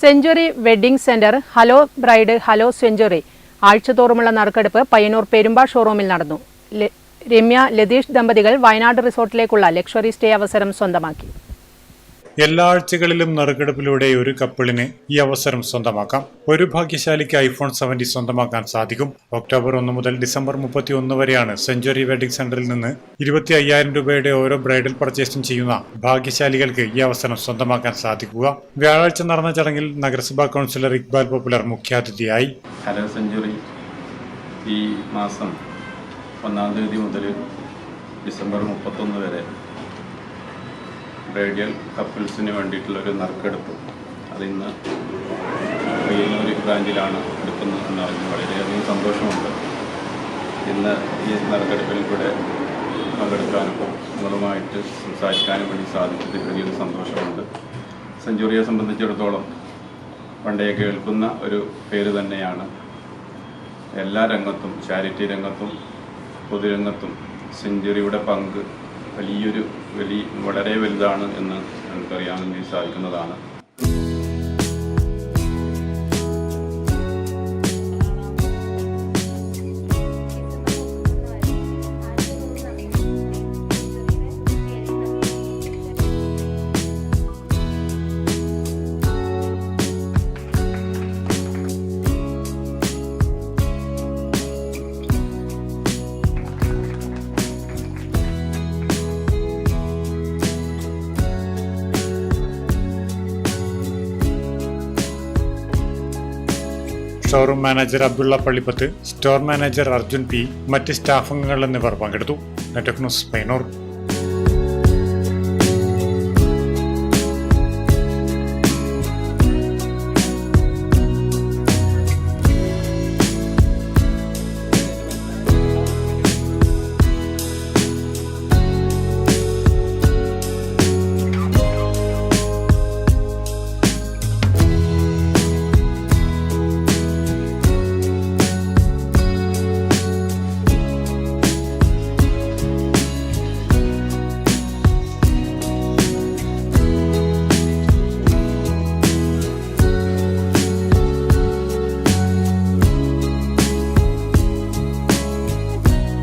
Century wedding centre hello bride hello century. ആഴ്ചതോറുമുള്ള നറുക്കെടുപ്പ് പയ്യന്നൂർ പെരുമ്പാ ഷോറൂമിൽ നടന്നു. രമ്യ ലതീഷ് ദമ്പതികൾ വയനാട് റിസോർട്ടിലേക്കുള്ള ലക്ഷറി സ്റ്റേ അവസരം സ്വന്തമാക്കി. എല്ലാ ആഴ്ചകളിലും നറുക്കെടുപ്പിലൂടെ ഒരു കപ്പിളിന് ഈ അവസരം സ്വന്തമാക്കാം. ഒരു ഭാഗ്യശാലിക്ക് ഐഫോൺ സെവന്റി സ്വന്തമാക്കാൻ സാധിക്കും. ഒക്ടോബർ ഒന്ന് മുതൽ ഡിസംബർ മുപ്പത്തി ഒന്ന് വരെയാണ് സെഞ്ചുറി വെഡിംഗ് സെന്ററിൽ നിന്ന് ഇരുപത്തി അയ്യായിരം രൂപയുടെ ഓരോ ബ്രൈഡൽ പർച്ചേസും ചെയ്യുന്ന ഭാഗ്യശാലികൾക്ക് ഈ അവസരം സ്വന്തമാക്കാൻ സാധിക്കുക. വ്യാഴാഴ്ച നടന്ന ചടങ്ങിൽ നഗരസഭാ കൗൺസിലർ ഇക്ബാൽ പോപ്പുലർ മുഖ്യാതിഥിയായി. Hello century. ഈ മാസം ഒന്നാം തീയതി മുതൽ ഡിസംബർ മുപ്പത്തൊന്ന് വരെ റേഡിയൽ കപ്പിൾസിന് വേണ്ടിയിട്ടുള്ളൊരു നറുക്കെടുപ്പ്. അതിന്ന് പയ്യന്നൂർ ബ്രാഞ്ചിലാണ് എടുക്കുന്നത് എന്നറിഞ്ഞ് വളരെയധികം സന്തോഷമുണ്ട്. ഇന്ന് ഈ നറുക്കെടുപ്പിൽ കൂടെ പങ്കെടുക്കാനും നിങ്ങളുമായിട്ട് സംസാരിക്കാനും വേണ്ടി സാധിച്ചതിൽ വലിയൊരു സന്തോഷമുണ്ട്. സെഞ്ചുറിയെ സംബന്ധിച്ചിടത്തോളം പണ്ടേ കേൾക്കുന്ന ഒരു പേര് തന്നെയാണ്. എല്ലാ രംഗത്തും ചാരിറ്റി രംഗത്തും പൊതുരംഗത്തും സെഞ്ചുറിയുടെ പങ്ക് വലിയൊരു വലിയ വളരെ വലുതാണ് എന്ന് നമുക്കറിയാൻ വേണ്ടി സാധിക്കുന്നതാണ്. Showroom manager Abdullah Pallippath store manager Arjun P മറ്റ് സ്റ്റാഫ് അംഗങ്ങൾ എന്നിവർ പങ്കെടുത്തു. നെറ്റക്നോസ് പൈനൂർ